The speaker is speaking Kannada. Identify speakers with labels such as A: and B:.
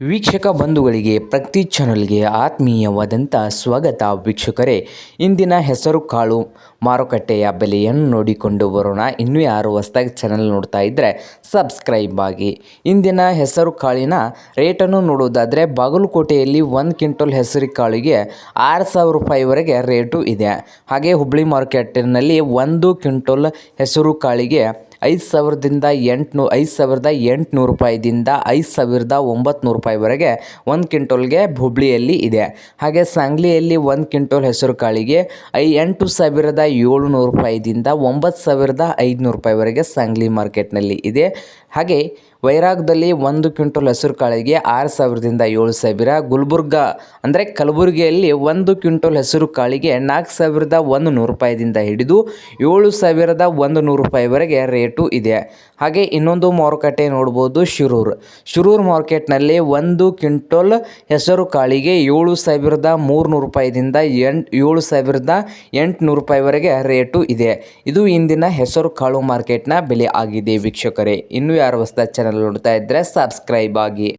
A: ವೀಕ್ಷಕ ಬಂಧುಗಳಿಗೆ ಪ್ರತಿ ಚಾನಲ್ಗೆ ಆತ್ಮೀಯವಾದಂಥ ಸ್ವಾಗತ ವೀಕ್ಷಕರೇ. ಇಂದಿನ ಹೆಸರು ಕಾಳು ಮಾರುಕಟ್ಟೆಯ ಬೆಲೆಯನ್ನು ನೋಡಿಕೊಂಡು ಬರೋಣ. ಇನ್ನೂ ಯಾರು ಹೊಸದಾಗಿ ಚಾನಲ್ ನೋಡ್ತಾ ಇದ್ದರೆ ಸಬ್ಸ್ಕ್ರೈಬ್ ಆಗಿ. ಇಂದಿನ ಹೆಸರು ಕಾಳಿನ ರೇಟನ್ನು ನೋಡೋದಾದರೆ ಬಾಗಲಕೋಟೆಯಲ್ಲಿ ಒಂದು ಕ್ವಿಂಟಲ್ ಹೆಸರು ಕಾಳಿಗೆ ಆರು ಸಾವಿರ ರೂಪಾಯಿವರೆಗೆ ರೇಟು ಇದೆ. ಹಾಗೆ ಹುಬ್ಬಳ್ಳಿ ಮಾರ್ಕೆಟಿನಲ್ಲಿ ಒಂದು ಕ್ವಿಂಟಲ್ ಹೆಸರು ಕಾಳಿಗೆ ಐದು ಸಾವಿರದಿಂದ ಎಂಟುನೂ, ಐದು ಸಾವಿರದ ಎಂಟುನೂರು ರೂಪಾಯಿದಿಂದ ಐದು ಸಾವಿರದ ಒಂಬತ್ತು ರೂಪಾಯಿವರೆಗೆ ಒಂದು ಕ್ವಿಂಟಲ್ಗೆ ಹುಬ್ಳಿಯಲ್ಲಿ ಇದೆ. ಹಾಗೆ ಸಾಂಗ್ಲಿಯಲ್ಲಿ ಒಂದು ಕ್ವಿಂಟಲ್ ಹೆಸರು ಕಾಳಿಗೆ ಐ ಎಂಟು ಸಾವಿರದ ಏಳುನೂರು ರೂಪಾಯಿದಿಂದ ಒಂಬತ್ತು ಸಾವಿರದ ಐದುನೂರು ರೂಪಾಯಿವರೆಗೆ ಸಾಂಗ್ಲಿ ಮಾರ್ಕೆಟ್ನಲ್ಲಿ ಇದೆ. ಹಾಗೆ ವೈರಾಗ್ದಲ್ಲಿ ಒಂದು ಕ್ವಿಂಟಲ್ ಹೆಸರು ಕಾಳಿಗೆ ಆರು ಸಾವಿರದಿಂದ ಏಳು ಸಾವಿರ, ಗುಲ್ಬರ್ಗ ಅಂದರೆ ಕಲಬುರಗಿಯಲ್ಲಿ ಒಂದು ಕ್ವಿಂಟಲ್ ಹೆಸರು ಕಾಳಿಗೆ ನಾಲ್ಕು ಸಾವಿರದ ಒಂದು ನೂರು ರೂಪಾಯಿದಿಂದ ಹಿಡಿದು ಏಳು ಸಾವಿರದ ಒಂದು ನೂರು ರೂಪಾಯಿವರೆಗೆ ರೇಟು ಇದೆ. ಹಾಗೆ ಇನ್ನೊಂದು ಮಾರುಕಟ್ಟೆ ನೋಡ್ಬೋದು ಶಿರೂರ್. ಶಿರೂರು ಮಾರ್ಕೆಟ್ನಲ್ಲಿ ಒಂದು ಕ್ವಿಂಟಲ್ ಹೆಸರು ಕಾಳಿಗೆ ಏಳು ಸಾವಿರದ ಮೂರುನೂರು ರೂಪಾಯಿದಿಂದ ಎಂಟು, ಏಳು ಸಾವಿರದ ಎಂಟುನೂರು ರೂಪಾಯಿವರೆಗೆ ರೇಟು ಇದೆ. ಇದು ಇಂದಿನ ಹೆಸರು ಕಾಳು ಮಾರ್ಕೆಟ್ನ ಬೆಲೆ ಆಗಿದೆ ವೀಕ್ಷಕರೇ. ಇನ್ನೂ ಯಾರು ಹೊಸದ ಚಾನಲ್ ನೋಡ್ತಾ ಇದ್ದರೆ ಸಬ್ಸ್ಕ್ರೈಬ್ ಆಗಿ.